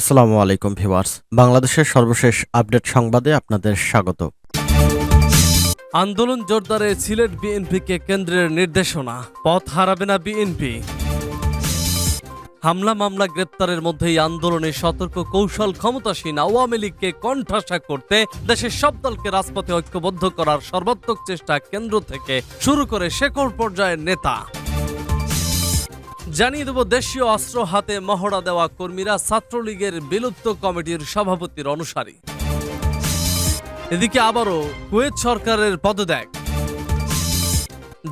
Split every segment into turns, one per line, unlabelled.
আসসালামু আলাইকুম ভিওয়ার্স বাংলাদেশের সর্বশেষ আপডেট সংবাদে আপনাদের স্বাগত
আন্দোলন জোরদারে সিলেট বিএনপিকে কেন্দ্রের নির্দেশনা পথ হারাবে না বিএনপি হামলা মামলা গ্রেপ্তারের মধ্যেই আন্দোলনে সতর্ক কৌশল ক্ষমতাসীন আওয়ামী লীগকে কণ্ঠাসা করতে দেশের সব দলকে রাজপথে ঐক্যবদ্ধ করার সর্বাত্মক চেষ্টা কেন্দ্র থেকে শুরু করে শেকড় পর্যায়ের নেতা জানিয়ে দেব দেশীয় অস্ত্র হাতে মহড়া দেওয়া কর্মীরা ছাত্রলীগের বিলুপ্ত কমিটির সভাপতির অনুসারী এদিকে আবারও কুয়েত সরকারের পদত্যাগ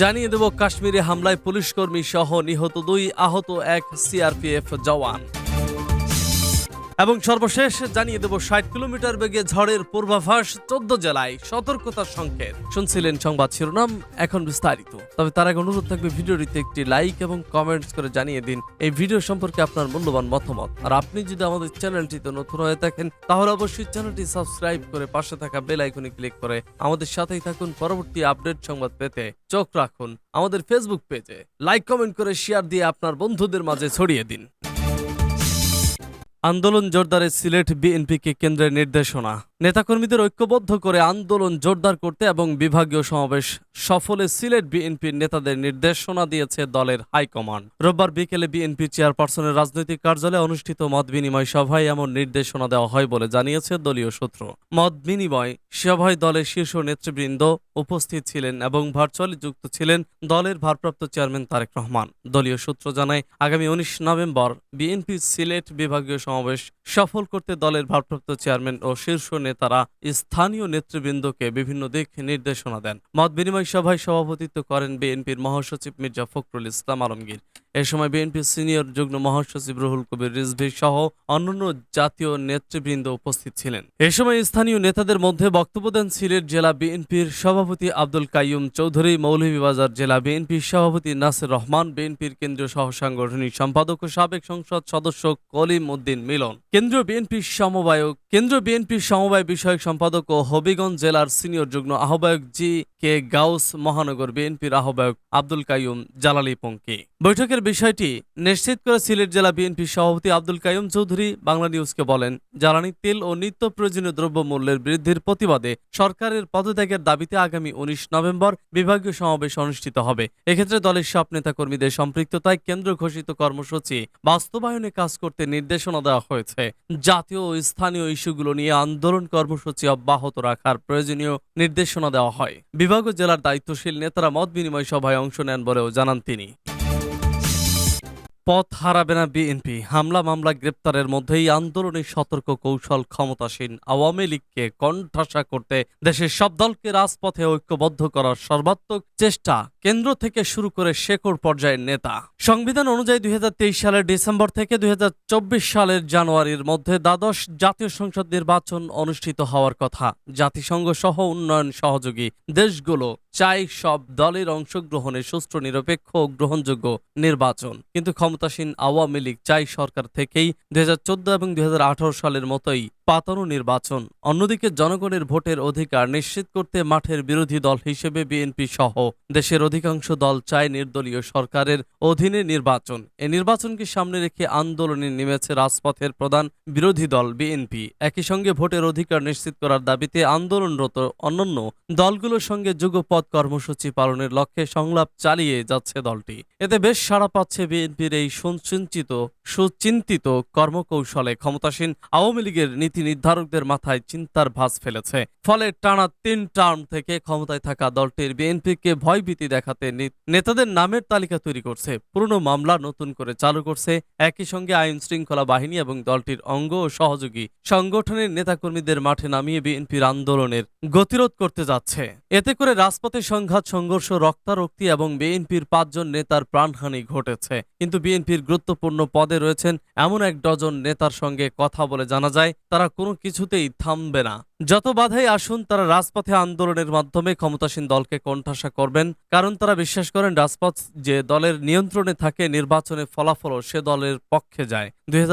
জানিয়ে দেব কাশ্মীরে হামলায় পুলিশ কর্মী সহ নিহত দুই আহত এক সিআরপিএফ জওয়ান এবং সর্বশেষ জানিয়ে দেব ষাট কিলোমিটার বেগে ঝড়ের পূর্বাভাস চোদ্দ জেলায় সতর্কতা সংকেত শুনছিলেন সংবাদ শিরোনাম এখন বিস্তারিত তবে তার আগে অনুরোধ থাকবে ভিডিওটিতে একটি লাইক এবং কমেন্টস করে জানিয়ে দিন এই ভিডিও সম্পর্কে আপনার মূল্যবান মতামত আর আপনি যদি আমাদের চ্যানেলটিতে নতুন হয়ে থাকেন তাহলে অবশ্যই চ্যানেলটি সাবস্ক্রাইব করে পাশে থাকা বেল আইকনে ক্লিক করে আমাদের সাথেই থাকুন পরবর্তী আপডেট সংবাদ পেতে চোখ রাখুন আমাদের ফেসবুক পেজে লাইক কমেন্ট করে শেয়ার দিয়ে আপনার বন্ধুদের মাঝে ছড়িয়ে দিন আন্দোলন জোরদারে সিলেট বিএনপিকে কেন্দ্রের নির্দেশনা নেতাকর্মীদের ঐক্যবদ্ধ করে আন্দোলন জোরদার করতে এবং বিভাগীয় সমাবেশ সফলে সিলেট বিএনপির নেতাদের নির্দেশনা দিয়েছে দলের হাইকমান্ড রোববার বিকেলে বিএনপি চেয়ারপারসনের রাজনৈতিক কার্যালয়ে অনুষ্ঠিত মত বিনিময় সভায় এমন নির্দেশনা দেওয়া হয় বলে জানিয়েছে দলীয় সূত্র মত বিনিময় সভায় দলের শীর্ষ নেতৃবৃন্দ উপস্থিত ছিলেন এবং ভার্চুয়ালি যুক্ত ছিলেন দলের ভারপ্রাপ্ত চেয়ারম্যান তারেক রহমান দলীয় সূত্র জানায় আগামী উনিশ নভেম্বর বিএনপি সিলেট বিভাগীয় সমাবেশ সফল করতে দলের ভারপ্রাপ্ত চেয়ারম্যান ও শীর্ষ নেতারা স্থানীয় নেতৃবৃন্দকে বিভিন্ন দিক নির্দেশনা দেন মত বিনিময় সভায় সভাপতিত্ব করেন বিএনপির মহাসচিব মির্জা ফখরুল ইসলাম আলমগীর এ সময় বিএনপি সিনিয়র যুগ্ম মহাসচিব রুহুল কবির রিজভী সহ অন্যান্য জাতীয় নেতৃবৃন্দ উপস্থিত ছিলেন এ সময় স্থানীয় নেতাদের মধ্যে বক্তব্য দেন সিলেট জেলা বিএনপির সভাপতি আব্দুল কাইয়ুম চৌধুরী মৌলভীবাজার জেলা বিএনপির সভাপতি নাসির রহমান বিএনপির কেন্দ্রীয় সহ সাংগঠনিক সম্পাদক ও সাবেক সংসদ সদস্য কলিম উদ্দিন মিলন কেন্দ্রীয় বিএনপির সমবায়ক কেন্দ্রীয় বিএনপির সমবায় বিষয়ক সম্পাদক ও হবিগঞ্জ জেলার সিনিয়র যুগ্ম আহ্বায়ক জি কে গাউস মহানগর বিএনপির আহ্বায়ক আব্দুল কাইয়ুম জালালি পঙ্কি বৈঠকের বিষয়টি নিশ্চিত করে সিলেট জেলা বিএনপি সভাপতি আব্দুল কাইম চৌধুরী বাংলা নিউজকে বলেন জ্বালানি তেল ও নিত্য প্রয়োজনীয় দ্রব্য মূল্যের বৃদ্ধির প্রতিবাদে সরকারের পদত্যাগের দাবিতে আগামী উনিশ নভেম্বর বিভাগীয় সমাবেশ অনুষ্ঠিত হবে এক্ষেত্রে দলের সব নেতা কর্মীদের সম্পৃক্ততায় কেন্দ্র ঘোষিত কর্মসূচি বাস্তবায়নে কাজ করতে নির্দেশনা দেওয়া হয়েছে জাতীয় ও স্থানীয় ইস্যুগুলো নিয়ে আন্দোলন কর্মসূচি অব্যাহত রাখার প্রয়োজনীয় নির্দেশনা দেওয়া হয় বিভাগ জেলার দায়িত্বশীল নেতারা মত বিনিময় সভায় অংশ নেন বলেও জানান তিনি পথ হারাবে না বিএনপি হামলা মামলা গ্রেপ্তারের মধ্যেই আন্দোলনে সতর্ক কৌশল ক্ষমতাসীন আওয়ামী লীগকে কণ্ঠাসা করতে দেশের সব দলকে রাজপথে ঐক্যবদ্ধ করার সর্বাত্মক চেষ্টা কেন্দ্র থেকে শুরু করে শেকড় পর্যায়ের নেতা সংবিধান অনুযায়ী দুই সালের ডিসেম্বর থেকে দুই সালের জানুয়ারির মধ্যে দ্বাদশ জাতীয় সংসদ নির্বাচন অনুষ্ঠিত হওয়ার কথা জাতিসংঘ সহ উন্নয়ন সহযোগী দেশগুলো চাই সব দলের অংশগ্রহণে সুষ্ঠু নিরপেক্ষ গ্রহণযোগ্য নির্বাচন কিন্তু ক্ষমতা ক্ষমতাসীন আওয়ামী লীগ চাই সরকার থেকেই দু এবং দু সালের মতোই পাতানো নির্বাচন অন্যদিকে জনগণের ভোটের অধিকার নিশ্চিত করতে মাঠের বিরোধী দল হিসেবে বিএনপি সহ দেশের অধিকাংশ দল চায় নির্দলীয় সরকারের অধীনে নির্বাচন এ নির্বাচনকে সামনে রেখে আন্দোলনে নেমেছে রাজপথের প্রধান বিরোধী দল বিএনপি একই সঙ্গে ভোটের অধিকার নিশ্চিত করার দাবিতে আন্দোলনরত অন্যান্য দলগুলোর সঙ্গে যুগপথ কর্মসূচি পালনের লক্ষ্যে সংলাপ চালিয়ে যাচ্ছে দলটি এতে বেশ সাড়া পাচ্ছে বিএনপির এই সুচিন্তিত সুচিন্তিত কর্মকৌশলে ক্ষমতাসীন আওয়ামী লীগের নীতি নীতি নির্ধারকদের মাথায় চিন্তার ভাস ফেলেছে ফলে টানা তিন টার্ম থেকে ক্ষমতায় থাকা দলটির বিএনপিকে ভয়ভীতি দেখাতে নেতাদের নামের তালিকা তৈরি করছে পুরনো মামলা নতুন করে চালু করছে একই সঙ্গে আইন শৃঙ্খলা বাহিনী এবং দলটির অঙ্গ ও সহযোগী সংগঠনের নেতাকর্মীদের মাঠে নামিয়ে বিএনপির আন্দোলনের গতিরোধ করতে যাচ্ছে এতে করে রাজপথে সংঘাত সংঘর্ষ রক্তারক্তি এবং বিএনপির পাঁচজন নেতার প্রাণহানি ঘটেছে কিন্তু বিএনপির গুরুত্বপূর্ণ পদে রয়েছেন এমন এক ডজন নেতার সঙ্গে কথা বলে জানা যায় তারা কোনো কিছুতেই থামবে না যত বাধাই আসুন তারা রাজপথে আন্দোলনের মাধ্যমে ক্ষমতাসীন দলকে কণ্ঠাসা করবেন কারণ তারা বিশ্বাস করেন রাজপথ যে দলের নিয়ন্ত্রণে থাকে নির্বাচনে ফলাফলও সে দলের পক্ষে যায় দুই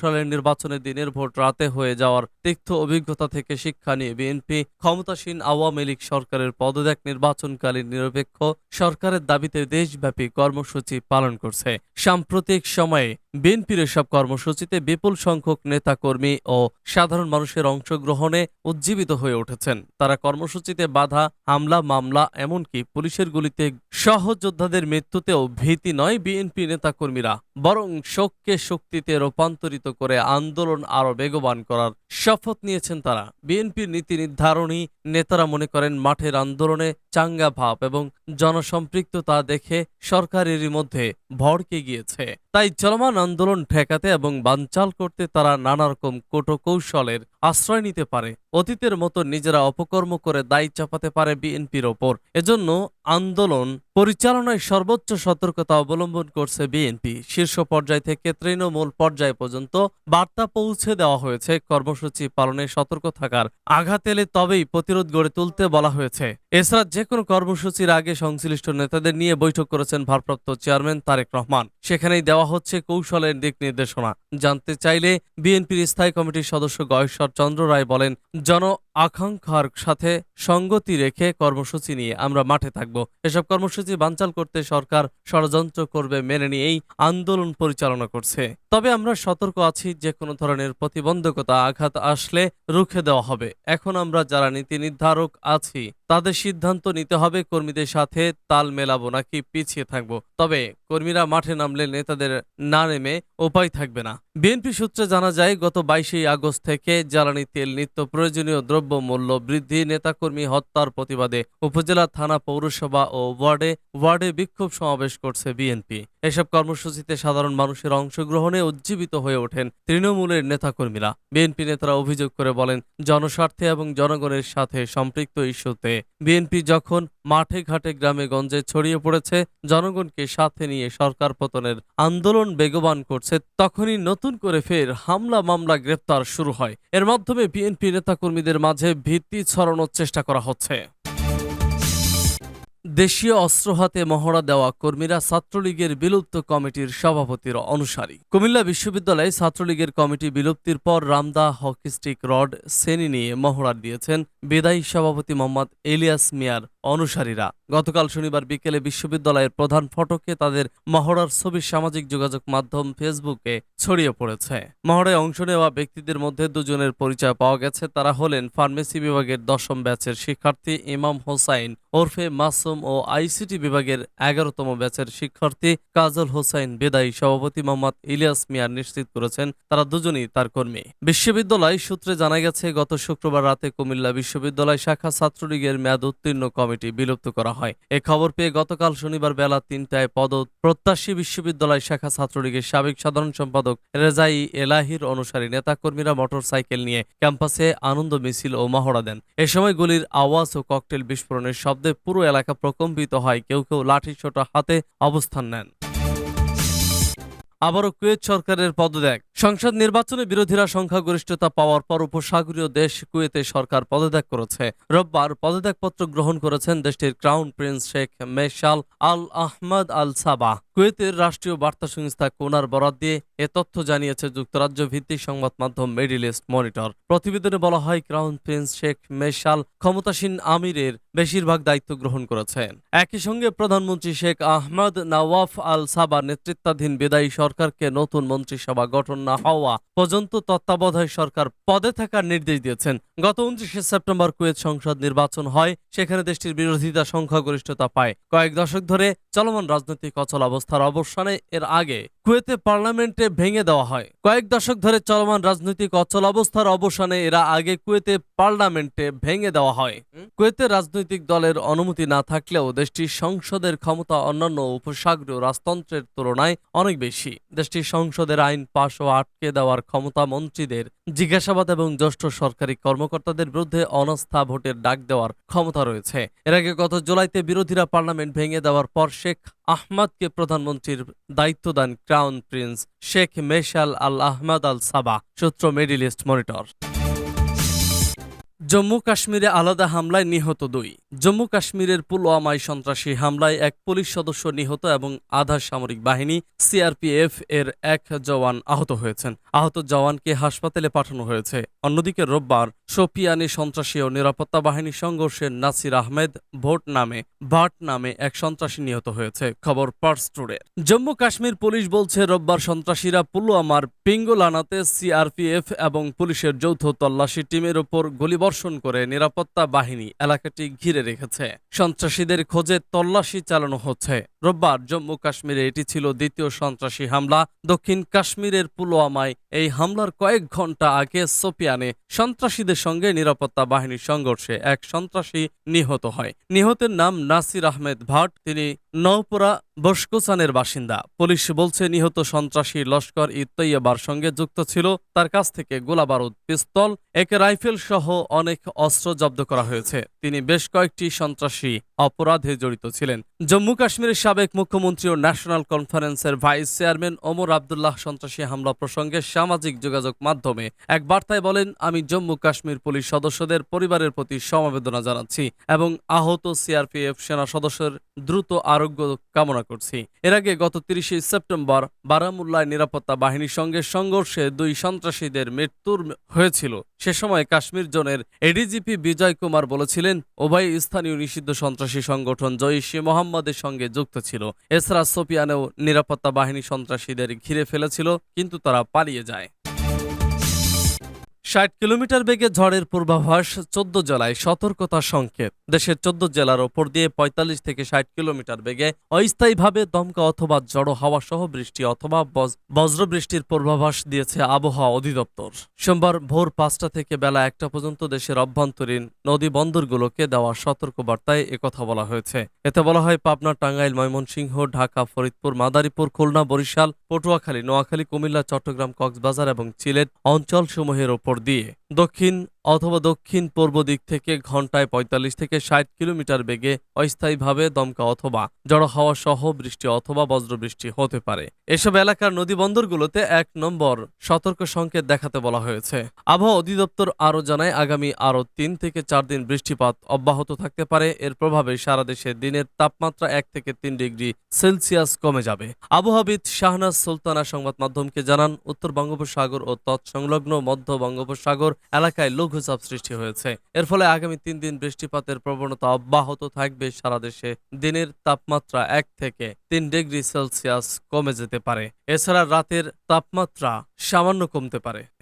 সালের নির্বাচনের দিনের ভোট রাতে হয়ে যাওয়ার তিক্ত অভিজ্ঞতা থেকে শিক্ষা নিয়ে বিএনপি ক্ষমতাসীন আওয়ামী লীগ সরকারের পদত্যাগ নির্বাচনকালীন নিরপেক্ষ সরকারের দাবিতে দেশব্যাপী কর্মসূচি পালন করছে সাম্প্রতিক সময়ে বিএনপির এসব কর্মসূচিতে বিপুল সংখ্যক নেতা কর্মী ও সাধারণ মানুষের অংশগ্রহণে উজ্জীবিত হয়ে উঠেছেন তারা কর্মসূচিতে বাধা হামলা মামলা এমনকি পুলিশের গুলিতে সহযোদ্ধাদের মৃত্যুতেও ভীতি নয় বিএনপি নেতাকর্মীরা বরং শোককে শক্তি নীতিতে রূপান্তরিত করে আন্দোলন আরও বেগবান করার শপথ নিয়েছেন তারা বিএনপির নীতি নির্ধারণী নেতারা মনে করেন মাঠের আন্দোলনে চাঙ্গা ভাব এবং জনসম্পৃক্ততা দেখে সরকারের মধ্যে ভড়কে গিয়েছে তাই চলমান আন্দোলন ঠেকাতে এবং বানচাল করতে তারা নানা রকম কৌশলের আশ্রয় নিতে পারে অতীতের মতো নিজেরা অপকর্ম করে দায়ী চাপাতে পারে বিএনপির ওপর এজন্য আন্দোলন পরিচালনায় সর্বোচ্চ সতর্কতা অবলম্বন করছে বিএনপি শীর্ষ পর্যায় থেকে তৃণমূল পর্যায় পর্যন্ত বার্তা পৌঁছে দেওয়া হয়েছে কর্মসূচি পালনে সতর্ক থাকার আঘাত এলে তবেই প্রতিরোধ গড়ে তুলতে বলা হয়েছে এছাড়া যে কোনো কর্মসূচির আগে সংশ্লিষ্ট নেতাদের নিয়ে বৈঠক করেছেন ভারপ্রাপ্ত চেয়ারম্যান তারেক রহমান সেখানেই দেওয়া হচ্ছে কৌশলের দিক নির্দেশনা জানতে চাইলে বিএনপির স্থায়ী কমিটির সদস্য গয়েশ্বর চন্দ্র রায় বলেন জন আকাঙ্ক্ষার সাথে সঙ্গতি রেখে কর্মসূচি নিয়ে আমরা মাঠে থাকব এসব কর্মসূচি বাঞ্চাল করতে সরকার ষড়যন্ত্র করবে মেনে নিয়েই আন্দোলন পরিচালনা করছে তবে আমরা সতর্ক আছি যে কোনো ধরনের প্রতিবন্ধকতা আঘাত আসলে রুখে দেওয়া হবে এখন আমরা যারা নীতি নির্ধারক আছি তাদের সিদ্ধান্ত নিতে হবে কর্মীদের সাথে তাল মেলাবো নাকি পিছিয়ে থাকব তবে কর্মীরা মাঠে নামলে নেতাদের না নেমে উপায় থাকবে না বিএনপি সূত্রে জানা যায় গত বাইশে আগস্ট থেকে জ্বালানি তেল নিত্য প্রয়োজনীয় দ্রব্য দ্রব্য মূল্য বৃদ্ধি নেতাকর্মী হত্যার প্রতিবাদে উপজেলা থানা পৌরসভা ও ওয়ার্ডে ওয়ার্ডে বিক্ষোভ সমাবেশ করছে বিএনপি এসব কর্মসূচিতে সাধারণ মানুষের অংশগ্রহণে উজ্জীবিত হয়ে ওঠেন তৃণমূলের নেতাকর্মীরা বিএনপি নেতারা অভিযোগ করে বলেন জনস্বার্থে এবং জনগণের সাথে সম্পৃক্ত ইস্যুতে বিএনপি যখন মাঠে ঘাটে গ্রামে গঞ্জে ছড়িয়ে পড়েছে জনগণকে সাথে নিয়ে সরকার পতনের আন্দোলন বেগবান করছে তখনই নতুন করে ফের হামলা মামলা গ্রেপ্তার শুরু হয় এর মাধ্যমে বিএনপি নেতাকর্মীদের মাঝে ভীতি ছড়ানোর চেষ্টা করা হচ্ছে দেশীয় অস্ত্র হাতে মহড়া দেওয়া কর্মীরা ছাত্রলীগের বিলুপ্ত কমিটির সভাপতির অনুসারী কুমিল্লা বিশ্ববিদ্যালয়ে ছাত্রলীগের কমিটি বিলুপ্তির পর রামদা হকিস্টিক রড শ্রেণী নিয়ে মহড়া দিয়েছেন বিদায়ী সভাপতি মোহাম্মদ এলিয়াস মিয়ার অনুসারীরা গতকাল শনিবার বিকেলে বিশ্ববিদ্যালয়ের প্রধান ফটকে তাদের মহড়ার ছবি সামাজিক যোগাযোগ মাধ্যম ফেসবুকে ছড়িয়ে পড়েছে মহড়ায় অংশ নেওয়া ব্যক্তিদের মধ্যে দুজনের পরিচয় পাওয়া গেছে তারা হলেন ফার্মেসি বিভাগের দশম ব্যাচের শিক্ষার্থী ইমাম হোসাইন ওরফে মাসুম ও আইসিটি বিভাগের এগারোতম ব্যাচের শিক্ষার্থী কাজল হোসাইন বেদাই সভাপতি মোহাম্মদ ইলিয়াস মিয়ার নিশ্চিত করেছেন তারা দুজনই তার কর্মী বিশ্ববিদ্যালয় সূত্রে জানা গেছে গত শুক্রবার রাতে কুমিল্লা বিশ্ববিদ্যালয় শাখা ছাত্রলীগের মেয়াদ উত্তীর্ণ কমিটি বিলুপ্ত করা হয় এ খবর পেয়ে গতকাল শনিবার বেলা তিনটায় পদ প্রত্যাশী বিশ্ববিদ্যালয় শাখা ছাত্রলীগের সাবেক সাধারণ সম্পাদক রেজাই এলাহির অনুসারী নেতাকর্মীরা মোটরসাইকেল নিয়ে ক্যাম্পাসে আনন্দ মিছিল ও মহড়া দেন এ সময় গুলির আওয়াজ ও ককটেল বিস্ফোরণের শব্দ মধ্যে পুরো এলাকা প্রকম্পিত হয় কেউ কেউ লাঠি ছোট হাতে অবস্থান নেন আবারও কুয়েত সরকারের পদত্যাগ সংসদ নির্বাচনে বিরোধীরা সংখ্যাগরিষ্ঠতা পাওয়ার পর উপসাগরীয় দেশ কুয়েতে সরকার পদত্যাগ করেছে রোববার পদত্যাগপত্র গ্রহণ করেছেন দেশটির crown prince Sheikh Meshal Al Ahmad Al Sabah কুয়েতের রাষ্ট্রীয় বার্তা সংস্থা কোনার বরাদ দিয়ে এ তথ্য জানিয়েছে যুক্তরাজ্য ভিত্তিক সংবাদ মাধ্যম মিডিল ইস্ট মনিটর প্রতিবেদনে বলা হয় ক্রাউন প্রিন্স শেখ মেশাল ক্ষমতাসীন আমিরের বেশিরভাগ দায়িত্ব গ্রহণ করেছেন একই সঙ্গে প্রধানমন্ত্রী শেখ আহমদ নওয়াফ আল সাবা নেতৃত্বাধীন বিদায়ী সরকারকে নতুন মন্ত্রিসভা গঠন না হওয়া পর্যন্ত তত্ত্বাবধায়ক সরকার পদে থাকার নির্দেশ দিয়েছেন গত উনত্রিশে সেপ্টেম্বর কুয়েত সংসদ নির্বাচন হয় সেখানে দেশটির বিরোধিতা সংখ্যাগরিষ্ঠতা পায় কয়েক দশক ধরে চলমান রাজনৈতিক অচল অবস্থার অবসানে এর আগে কুয়েতে পার্লামেন্টে ভেঙে দেওয়া হয় কয়েক দশক ধরে চলমান রাজনৈতিক অচল অবস্থার অবসানে এরা আগে কুয়েতে পার্লামেন্টে ভেঙে দেওয়া হয় কুয়েতে রাজনৈতিক দলের অনুমতি না থাকলেও দেশটির সংসদের ক্ষমতা অন্যান্য উপসাগরীয় রাজতন্ত্রের তুলনায় অনেক বেশি দেশটির সংসদের আইন পাশ ও আটকে দেওয়ার ক্ষমতা মন্ত্রীদের জিজ্ঞাসাবাদ এবং জ্যেষ্ঠ সরকারি কর্মকর্তাদের বিরুদ্ধে অনাস্থা ভোটের ডাক দেওয়ার ক্ষমতা রয়েছে এর আগে গত জুলাইতে বিরোধীরা পার্লামেন্ট ভেঙে দেওয়ার পর শেখ আহমাদকে প্রধানমন্ত্রীর দায়িত্ব দেন crown prince Sheikh Meshal Al Ahmad Al Sabah সূত্র মিডিল ইস্ট মনিটর জম্মু কাশ্মীরে আলাদা হামলায় নিহত দুই জম্মু কাশ্মীরের পুলওয়ামায় সন্ত্রাসী হামলায় এক পুলিশ সদস্য নিহত এবং আধা সামরিক বাহিনী সিআরপিএফ এর এক জওয়ান আহত হয়েছেন আহত জওয়ানকে হাসপাতালে পাঠানো হয়েছে অন্যদিকে রোববার সোপিয়ানে সন্ত্রাসী ও নিরাপত্তা বাহিনী সংঘর্ষে নাসির আহমেদ ভোট নামে ভাট নামে এক সন্ত্রাসী নিহত হয়েছে খবর পার্সটুডের জম্মু কাশ্মীর পুলিশ বলছে রোববার সন্ত্রাসীরা পুলওয়ামার পিঙ্গোলানাতে সিআরপিএফ এবং পুলিশের যৌথ তল্লাশি টিমের ওপর গুলিবর্ষণ বর্ষণ করে নিরাপত্তা বাহিনী এলাকাটি ঘিরে রেখেছে সন্ত্রাসীদের খোঁজে তল্লাশি চালানো হচ্ছে রোববার জম্মু কাশ্মীরে এটি ছিল দ্বিতীয় সন্ত্রাসী হামলা দক্ষিণ কাশ্মীরের পুলওয়ামায় এই হামলার কয়েক ঘন্টা আগে সোপিয়ানে সন্ত্রাসীদের সঙ্গে নিরাপত্তা বাহিনীর সংঘর্ষে এক সন্ত্রাসী নিহত হয় নিহতের নাম নাসির আহমেদ ভাট তিনি নওপুরা বস্কুসানের বাসিন্দা পুলিশ বলছে নিহত সন্ত্রাসী লস্কর ইত্তৈয়াবার সঙ্গে যুক্ত ছিল তার কাছ থেকে গোলাবারুদ পিস্তল এক রাইফেল সহ অনেক অস্ত্র জব্দ করা হয়েছে তিনি বেশ কয়েকটি সন্ত্রাসী অপরাধে জড়িত ছিলেন জম্মু কাশ্মীরের সাবেক মুখ্যমন্ত্রী ও ন্যাশনাল কনফারেন্সের ভাইস চেয়ারম্যান ওমর আবদুল্লাহ সন্ত্রাসী হামলা প্রসঙ্গে সামাজিক যোগাযোগ মাধ্যমে এক বার্তায় বলেন আমি জম্মু কাশ্মীর পুলিশ সদস্যদের পরিবারের প্রতি সমবেদনা জানাচ্ছি এবং আহত সিআরপিএফ সেনা সদস্যের দ্রুত আরোগ্য কামনা করছি এর আগে গত তিরিশে সেপ্টেম্বর বারামুল্লায় নিরাপত্তা বাহিনীর সঙ্গে সংঘর্ষে দুই সন্ত্রাসীদের মৃত্যুর হয়েছিল সে সময় কাশ্মীর জোনের এডিজিপি বিজয় কুমার বলেছিলেন উভয় স্থানীয় নিষিদ্ধ সন্ত্রাসী সংগঠন জৈশে মোহাম্মদের সঙ্গে যুক্ত ছিল এসরা সোপিয়ানেও নিরাপত্তা বাহিনী সন্ত্রাসীদের ঘিরে ফেলেছিল কিন্তু তারা পালিয়ে যায় ষাট কিলোমিটার বেগে ঝড়ের পূর্বাভাস চোদ্দ জেলায় সতর্কতা সংকেত দেশের চোদ্দ জেলার ওপর দিয়ে পঁয়তাল্লিশ থেকে ষাট কিলোমিটার বেগে অস্থায়ীভাবে দমকা অথবা জড়ো হাওয়া সহ বৃষ্টি অথবা বজ্রবৃষ্টির পূর্বাভাস দিয়েছে আবহাওয়া অধিদপ্তর সোমবার ভোর পাঁচটা থেকে বেলা একটা পর্যন্ত দেশের অভ্যন্তরীণ নদী বন্দরগুলোকে দেওয়া সতর্কবার্তায় একথা বলা হয়েছে এতে বলা হয় পাবনা টাঙ্গাইল ময়মনসিংহ ঢাকা ফরিদপুর মাদারীপুর খুলনা বরিশাল পটুয়াখালী নোয়াখালী কুমিল্লা চট্টগ্রাম কক্সবাজার এবং চিলেট অঞ্চলসমূহের ওপর দিয়ে দক্ষিণ অথবা দক্ষিণ পূর্ব দিক থেকে ঘন্টায় ৪৫ থেকে ষাট কিলোমিটার বেগে অস্থায়ীভাবে দমকা অথবা জড়ো হাওয়া সহ বৃষ্টি অথবা বজ্রবৃষ্টি হতে পারে এসব এলাকার নদী বন্দরগুলোতে এক নম্বর সতর্ক সংকেত দেখাতে বলা হয়েছে আবহাওয়া অধিদপ্তর আরও জানায় আগামী আরও তিন থেকে চার দিন বৃষ্টিপাত অব্যাহত থাকতে পারে এর প্রভাবে সারা দেশে দিনের তাপমাত্রা এক থেকে তিন ডিগ্রি সেলসিয়াস কমে যাবে আবহাওয়াবিদ শাহনাজ সুলতানা সংবাদ মাধ্যমকে জানান উত্তর বঙ্গোপসাগর ও তৎসংলগ্ন মধ্য বঙ্গোপসাগর এলাকায় লঘুচাপ সৃষ্টি হয়েছে এর ফলে আগামী তিন দিন বৃষ্টিপাতের প্রবণতা অব্যাহত থাকবে সারা দেশে দিনের তাপমাত্রা এক থেকে তিন ডিগ্রি সেলসিয়াস কমে যেতে পারে এছাড়া রাতের তাপমাত্রা সামান্য কমতে পারে